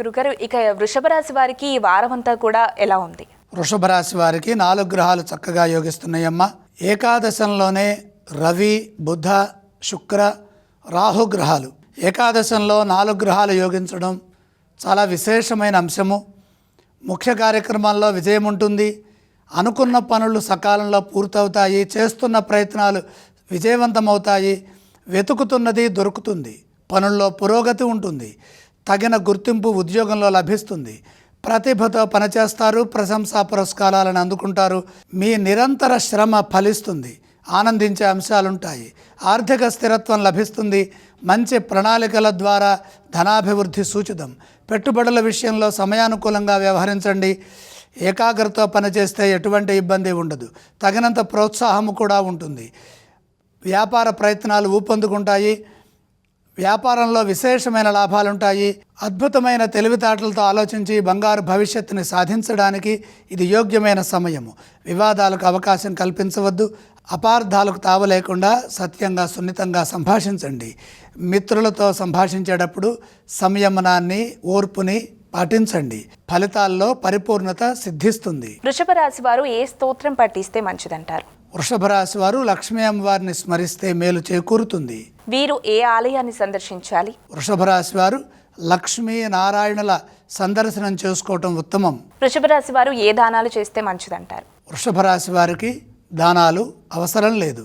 గురుగారు ఇక వృషభ రాశి వారికి ఈ వారం అంతా కూడా ఎలా ఉంది? వృషభ రాశి వారికి నాలుగు గ్రహాలు చక్కగా యోగిస్తున్నాయమ్మ. ఏకాదశంలోనే రవి బుధ శుక్ర రాహు గ్రహాలు. ఏకాదశంలో నాలుగు గ్రహాలు యోగించడం చాలా విశేషమైన అంశము. ముఖ్య కార్యక్రమాల్లో విజయం ఉంటుంది. అనుకున్న పనులు సకాలంలో పూర్తవుతాయి. చేస్తున్న ప్రయత్నాలు విజయవంతమవుతాయి. వెతుకుతున్నది దొరుకుతుంది. పనుల్లో పురోగతి ఉంటుంది. తగిన గుర్తింపు ఉద్యోగంలో లభిస్తుంది. ప్రతిభతో పనిచేస్తారు ప్రశంసా పురస్కారాలను అందుకుంటారు. మీ నిరంతర శ్రమ ఫలిస్తుంది. ఆనందించే అంశాలుంటాయి. ఆర్థిక స్థిరత్వం లభిస్తుంది. మంచి ప్రణాళికల ద్వారా ధనాభివృద్ధి సూచితం. పెట్టుబడుల విషయంలో సమయానుకూలంగా వ్యవహరించండి. ఏకాగ్రత పనిచేస్తే ఎటువంటి ఇబ్బంది ఉండదు. తగినంత ప్రోత్సాహము కూడా ఉంటుంది. వ్యాపార ప్రయత్నాలు ఊపందుకుంటాయి. వ్యాపారంలో విశేషమైన లాభాలుంటాయి. అద్భుతమైన తెలివితేటలతో ఆలోచించి బంగారు భవిష్యత్తుని సాధించడానికి ఇది యోగ్యమైన సమయము. వివాదాలకు అవకాశం కల్పించవద్దు. అపార్థాలకు తావు లేకుండా సత్యంగా సున్నితంగా సంభాషించండి. మిత్రులతో సంభాషించేటప్పుడు సంయమనాన్ని ఓర్పుని పాటించండి. ఫలితాల్లో పరిపూర్ణత సిద్ధిస్తుంది. వృషభ రాశి వారు ఏ స్తోత్రం పఠిస్తే మంచిదంటారు? వృషభ రాశి వారు లక్ష్మీ అమ్మవారిని స్మరిస్తే మేలు చేకూరుతుంది. వీరు ఏ ఆలయాన్ని సందర్శించాలి? వృషభ రాశి వారు లక్ష్మీ నారాయణుల సందర్శనం చేసుకోవటం ఉత్తమం. వృషభ రాశి వారు ఏ దానాలు చేస్తే మంచిదంటారు? వృషభ రాశి వారికి దానాలు అవసరం లేదు.